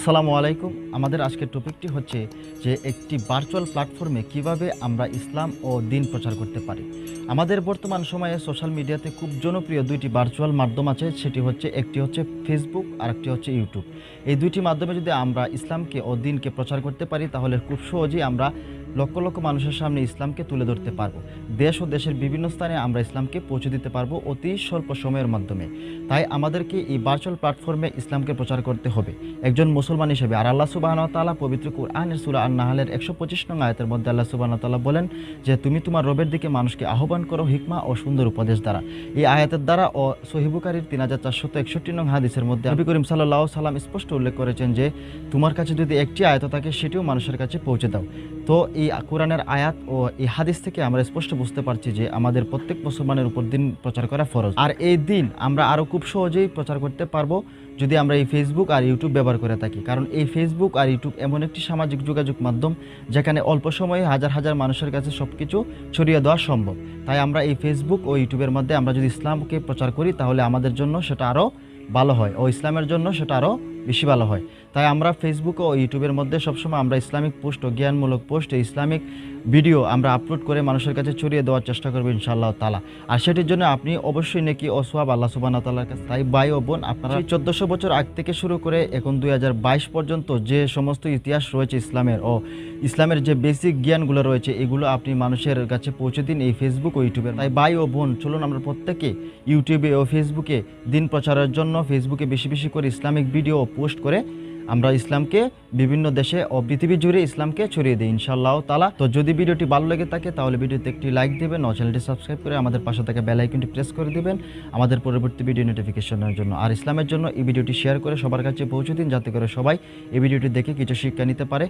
আসসালামু আলাইকুম। আমাদের আজকের টপিকটি হচ্ছে যে একটি ভার্চুয়াল প্ল্যাটফর্মে কীভাবে আমরা ইসলাম ও দিন প্রচার করতে পারি। আমাদের বর্তমান সময়ে সোশ্যাল মিডিয়াতে খুব জনপ্রিয় দুইটি ভার্চুয়াল মাধ্যম আছে, সেটি হচ্ছে একটি হচ্ছে ফেসবুক আর একটি হচ্ছে ইউটিউব এই দুইটি মাধ্যমে যদি আমরা ইসলামকে ও দিনকে প্রচার করতে পারি, তাহলে খুব সহজেই আমরা লক্ষ লক্ষ মানুষের সামনে ইসলামকে তুলে ধরতে পারব। দেশ ও দেশের বিভিন্ন স্থানে আমরা ইসলামকে পৌঁছে দিতে পারব অতি স্বল্প সময়ের মাধ্যমে। তাই আমাদেরকে এই ভার্চুয়াল প্ল্যাটফর্মে ইসলামকে প্রচার করতে হবে। একজন মুসলমান হিসেবে, আর আল্লাহ সুবাহ তালা পবিত্র কুরআনের সুরা নাহালের একশো পঁচিশ নং আয়তের মধ্যে আল্লাহ সুবাহ তালা বলেন যে, তুমি তোমার রবের দিকে মানুষকে আহ্বান করো হিকমা ও সুন্দর উপদেশ দ্বারা। এই আয়াতের দ্বারা ও সহিবুকারীর তিন হাজার চারশত একষট্টি নং হাদিসের মধ্যে নবী করিম সাল্লাহ সাল্লাম স্পষ্ট উল্লেখ করেছেন যে, তোমার কাছে যদি একটি আয়াত থাকে, সেটিও মানুষের কাছে পৌঁছে দাও। তো এই কোরআনের আয়াত ও এই হাদিস থেকে আমরা স্পষ্ট বুঝতে পারছি যে আমাদের প্রত্যেক মুসলমানের উপর দিন প্রচার করা ফরজ। আর এই দিন আমরা আরও খুব সহজেই প্রচার করতে পারব যদি আমরা এই ফেসবুক আর ইউটিউব ব্যবহার করে থাকি। কারণ এই ফেসবুক আর ইউটিউব এমন একটি সামাজিক যোগাযোগ মাধ্যম যেখানে অল্প সময়ে হাজার হাজার মানুষের কাছে সব কিছু ছড়িয়ে দেওয়া সম্ভব। তাই আমরা এই ফেসবুক ও ইউটিউবের মধ্যে আমরা যদি ইসলামকে প্রচার করি তাহলে আমাদের জন্য সেটা আরও ভালো হয় ও ইসলামের জন্য সেটা আরও বেশি ভালো হয়। তাই আমরা ফেসবুক ও ইউটিউবের মধ্যে সবসময় আমরা ইসলামিক পোস্ট ও জ্ঞানমূলক পোস্ট ইসলামিক ভিডিও আমরা আপলোড করে মানুষের কাছে ছড়িয়ে দেওয়ার চেষ্টা করব ইনশাআল্লাহ তালা আর সেটির জন্য আপনি অবশ্যই নাকি অসোয়াব আল্লাহ সুবাহ তাল্লার কাছে তাই ভাই ও বোন আপনারা চোদ্দোশো বছর আগ থেকে শুরু করে এখন দুই হাজার বাইশ পর্যন্ত যে সমস্ত ইতিহাস রয়েছে ইসলামের ও ইসলামের যে বেসিক জ্ঞানগুলো রয়েছে এগুলো আপনি মানুষের কাছে পৌঁছে দিন এই ফেসবুক ও ইউটিউবে তাই ভাই ও বোন চলুন আমরা প্রত্যেকে ইউটিউবে ও ফেসবুকে দিন প্রচারের জন্য ফেসবুকে বেশি বেশি করে ইসলামিক ভিডিও পোস্ট করে আমরা ইসলামকে বিভিন্ন দেশে ও পৃথিবী জুড়ে ইসলামকে ছড়িয়ে দিই ইনশাল্লাহ তালা তো যদি ভিডিওটি ভালো লেগে থাকে, তাহলে ভিডিওতে একটি লাইক দেবেন ও চ্যানেলটি সাবস্ক্রাইব করে আমাদের পাশে থাকা বেল আইকনটি প্রেস করে দিবেন। আমাদের পরবর্তী ভিডিও নোটিফিকেশনের জন্য। আর ইসলামের জন্য এই ভিডিওটি শেয়ার করে সবার কাছে পৌঁছে দিন, যাতে করে সবাই এই ভিডিওটি দেখে কিছু শিক্ষা নিতে পারে।